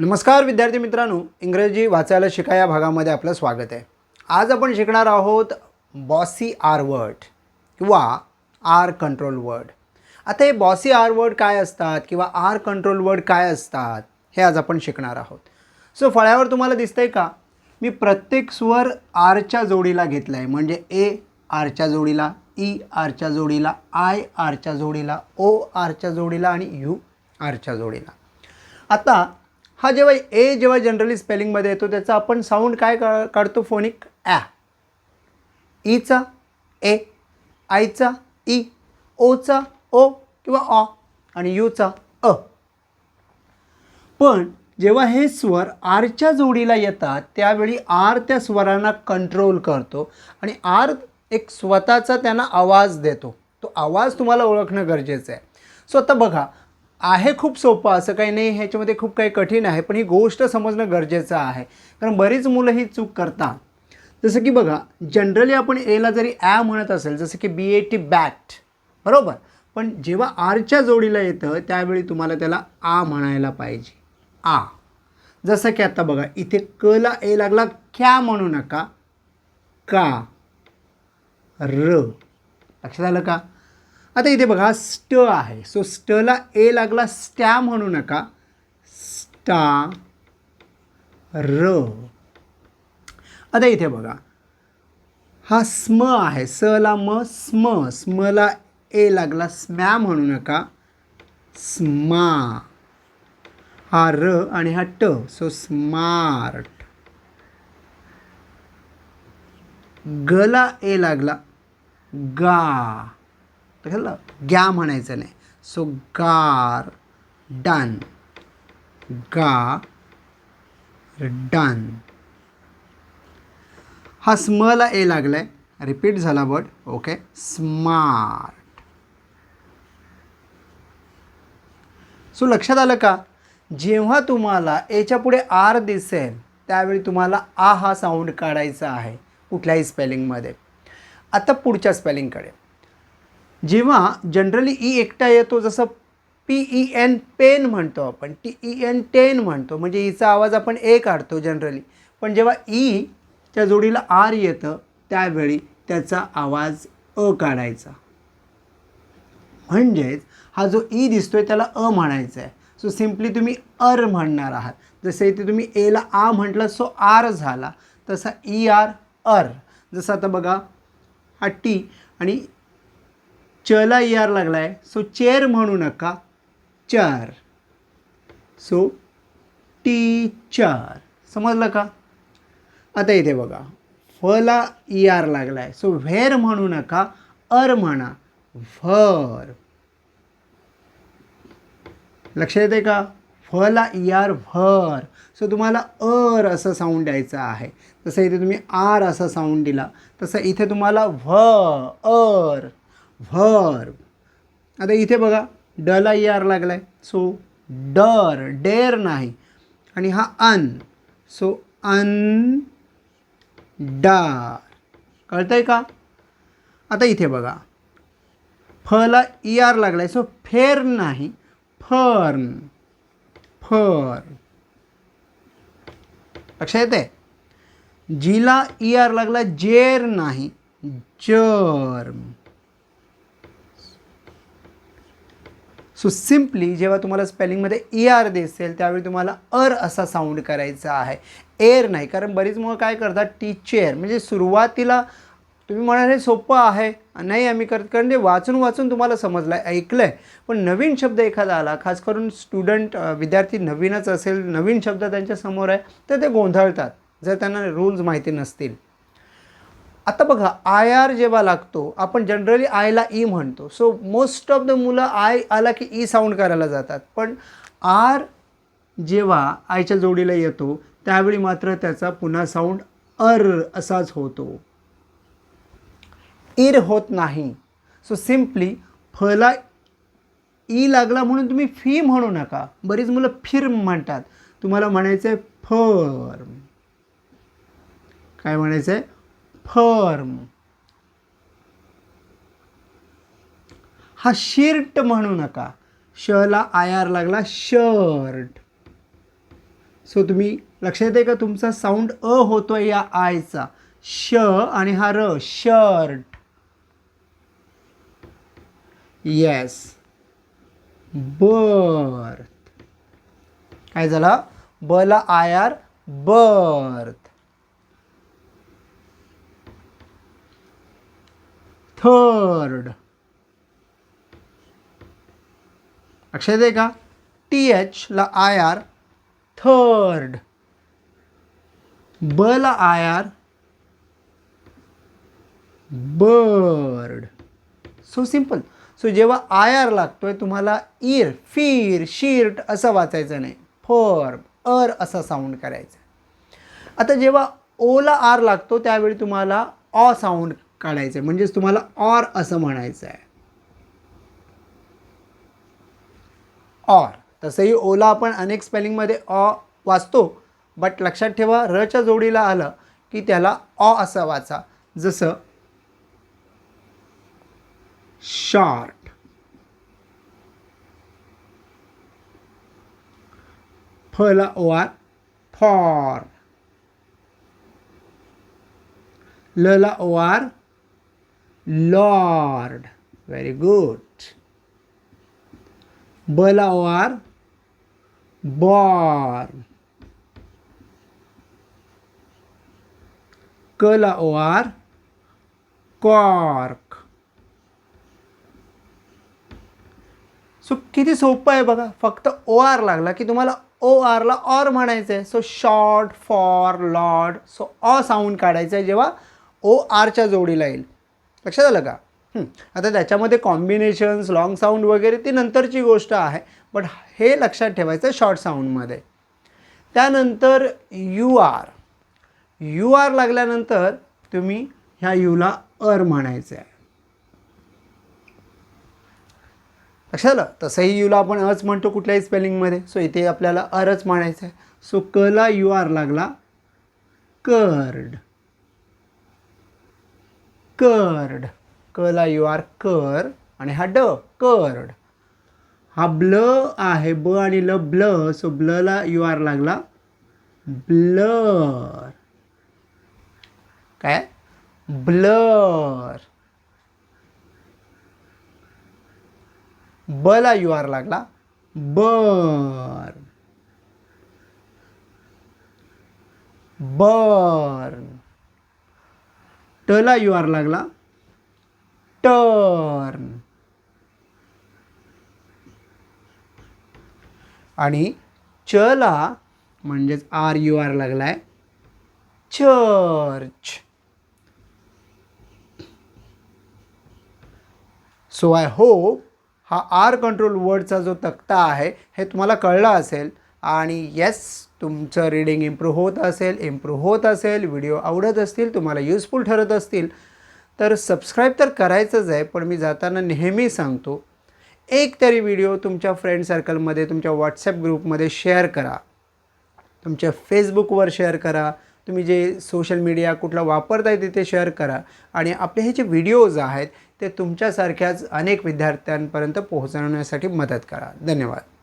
नमस्कार विद्यार्थी मित्रांनो इंग्रजी वाचायला शिका या भागामध्ये आपलं स्वागत आहे. आज आपण शिकणार आहोत बॉसी आर वर्ड किंवा आर कंट्रोल वर्ड. आता हे बॉसी आर वर्ड काय असतात किंवा आर कंट्रोल वर्ड काय असतात हे आज आपण शिकणार आहोत. सो फळ्यावर तुम्हाला दिसतंय का? मी प्रत्येक स्वर आरच्या जोडीला घेतला आहे म्हणजे ए आरच्या जोडीला ई आरच्या जोडीला आय आरच्या जोडीला ओ आरच्या जोडीला आणि यू आरच्या जोडीला. आता हा जेव्हा ए जेव्हा जनरली स्पेलिंगमध्ये येतो त्याचा आपण साऊंड काय काढतो? फोनिक ॲ ईचा ए आयचा ई e, ओचा ओ किंवा ऑ आणि यूचा अ. पण जेव्हा हे स्वर आरच्या जोडीला येतात त्यावेळी आर त्या स्वरांना कंट्रोल करतो आणि आर एक स्वतःचा त्यांना आवाज देतो. तो आवाज तुम्हाला ओळखणं गरजेचं आहे. सो आता बघा आहे खूप सोपं असं काही नाही ह्याच्यामध्ये खूप काही कठीण आहे पण ही गोष्ट समजणं गरजेचं आहे. कारण बरीच मुलं ही चूक करतात. जसं की बघा जनरली आपण एला जरी ॲ म्हणत असेल जसं की बी ए टी बॅट बरोबर? पण जेव्हा आरच्या जोडीला येतं त्यावेळी तुम्हाला त्याला आ म्हणायला पाहिजे. आ. जसं की आता बघा इथे कला ए लागला क्या म्हणू नका. का? र. लक्षात आलं का? आता इथे बघा स्ट आहे. सो स्टला ए लागला स्टॅ म्हणू नका. स्टा र. आता इथे बघा. हा स्म आहे. सला म स्म. स्मला ए लागला स्मॅ म्हणू नका. स्मा. हा र आणि हा ट. So smart. गला ए लागला. गा. कळलं ग्या म्हणायचं नाही. सो गार डन गा डन हा स्मला ए लागलाय. रिपीट झाला वर्ड ओके स्मार्ट सो लक्षात आलं का? जेव्हा तुम्हाला एच्या पुढे आर दिसेल त्यावेळी तुम्हाला आ हा साऊंड काढायचा आहे. कुठल्याही स्पेलिंगमध्ये आता पुढच्या स्पेलिंगकडे जेव्हा जनरली ई e एकटा येतो जसं पी ई एन पेन म्हणतो आपण टी ई एन टेन म्हणतो म्हणजे e ईचा आवाज आपण ए काढतो जनरली पण जेव्हा e ई जोडीला आर येतं त्यावेळी त्याचा आवाज अ काढायचा. म्हणजेच हा जो ई दिसतोय त्याला अ म्हणायचा आहे सो सिम्पली तुम्ही अर म्हणणार आहात. जसं इथे तुम्ही एला आ म्हटलं सो आर झाला. तसा ई आर अर. जसं आता बघा हा टी आणि चला ई आर लागला आहे सो चेअर म्हणू नका. चार. सो टी चार समजलं का? आता इथे बघा. फला ई आर लागला आहे सो व्हेर म्हणू नका. अर म्हणा. व्हर लक्ष येते का? फला ई आर व्हर सो तुम्हाला अर असं साऊंड द्यायचं आहे. जसं इथे तुम्ही आर असा साऊंड दिला. तसं इथे तुम्हाला व्ह अर. व्हर्ब आता इथे बघा डला ई आर लागला आहे सो डर डेर नाही. आणि हा अन. सो अन डार आहे का? आता इथे बघा. फला ई आर लागला आहे सो फेर नाही. Fern fur. लक्षात येते जीला ई आर लागला जेर नाही जर्म. सो सिम्पली जेव्हा तुम्हाला स्पेलिंगमध्ये ई आर दिसेल त्यावेळी तुम्हाला अर असा साऊंड करायचा आहे. एअर नाही कारण बरीच मुळं काय करतात टीचर म्हणजे सुरुवातीला तुम्ही म्हणाल हे सोपं आहे. नाही आम्ही करत कारण ते वाचून वाचून तुम्हाला समजलं आहे ऐकलं आहे पण नवीन शब्द एखादा आला खास करून स्टुडंट विद्यार्थी नवीनच असेल नवीन शब्द त्यांच्यासमोर आहे तर ते गोंधळतात. जर त्यांना रूल्स माहिती नसतील. आता बघा आय आर जेव्हा लागतो आपण जनरली आयला ई म्हणतो. सो मोस्ट ऑफ द मुलं आय आला की e ई साऊंड करायला जातात. पण आर जेव्हा आयच्या जोडीला येतो त्यावेळी मात्र त्याचा पुन्हा साऊंड अर असाच होतो. E इर होत नाही. सो सिम्पली फला ई लागला म्हणून तुम्ही फी म्हणू नका. बरीच मुलं फिर्म म्हणतात. तुम्हाला म्हणायचं आहे फर्म. काय म्हणायचं आहे फर्म. हा शिर्ट म्हणू नका. शला आय आर लागला शर्ट सो तुम्ही लक्षात येते का? तुमचा साऊंड अ होतो या आयचा श आणि हा र शर्ट येस बर्थ काय झालं? ब ला आय आर बर्थ थर्ड. लक्षात आहे का? टी एच ला आय आर थर्ड ब ला I R bird so simple so जेव्हा आय आर लागतोय तुम्हाला इर फिर शिर्ट असं वाचायचं नाही. फर्म अर असा साऊंड करायचं. आता जेव्हा ओला आर लागतो त्यावेळी तुम्हाला ऑ साऊंड काढायचं आहे म्हणजेच तुम्हाला ऑर असं म्हणायचं आहे ऑर तसंही ओला आपण अनेक स्पेलिंगमध्ये ऑ वाचतो. बट लक्षात ठेवा रच्या जोडीला आलं की त्याला ऑ असं वाचा. जसं शॉर्ट फला O R for Lalla O R lord. Very good बला ओ आर बॉर्न. कला ओ आर कॉर्क. सो किती सोपं आहे बघा. फक्त ओ आर लागला की तुम्हाला ओ आरला ऑर म्हणायचं आहे. So short for lord. So of sound काढायचं आहे जेव्हा ओ आरच्या जोडीला येईल. लक्षात आलं का? आता त्याच्यामध्ये कॉम्बिनेशन्स लॉंग साऊंड वगैरे ती नंतरची गोष्ट आहे. बट हे लक्षात ठेवायचं शॉर्ट साऊंडमध्ये त्यानंतर यू आर यू आर लागल्यानंतर तुम्ही ह्या यूला अर म्हणायचं आहे लक्षात आलं? तसंही यूला आपण अच म्हणतो कुठल्याही स्पेलिंगमध्ये सो इथे आपल्याला अरच म्हणायचं आहे सो कला यू आर लागला. Curd curd. कला यू आर कर आणि हा ड कर्ड. हा ब्ल आहे ब आणि ल ब्ल. सो ब्लला यू आर लागला ब्लर. काय? ब्लर. बला यू आर लागला बर बर्न. टला यू आर लागला. टर्न. आणि चला म्हणजेच आर यू आर लागलाय. चर्च. सो आय होप हा आर कंट्रोल वर्डचा जो तक्ता आहे हे तुम्हाला कळला असेल. आणि येस तुमचं रीडिंग इम्प्रूव्ह होत असेल इम्प्रूव्ह होत असेल व्हिडिओ आवडत असतील तुम्हाला युजफुल ठरत असतील तर सबस्क्राईब तर करायचंच आहे पण मी जाताना नेहमी सांगतो एक तरी व्हिडिओ तुमच्या फ्रेंड सर्कलमध्ये तुमच्या व्हॉट्सॲप ग्रुपमध्ये शेअर करा. तुमच्या फेसबुकवर शेअर करा. तुम्ही जे सोशल मीडिया कुठला वापरताय तिथे शेअर करा. आणि आपले हे जे व्हिडिओज आहेत ते तुमच्यासारख्याच अनेक विद्यार्थ्यांपर्यंत पोहोचवण्यासाठी मदत करा. धन्यवाद.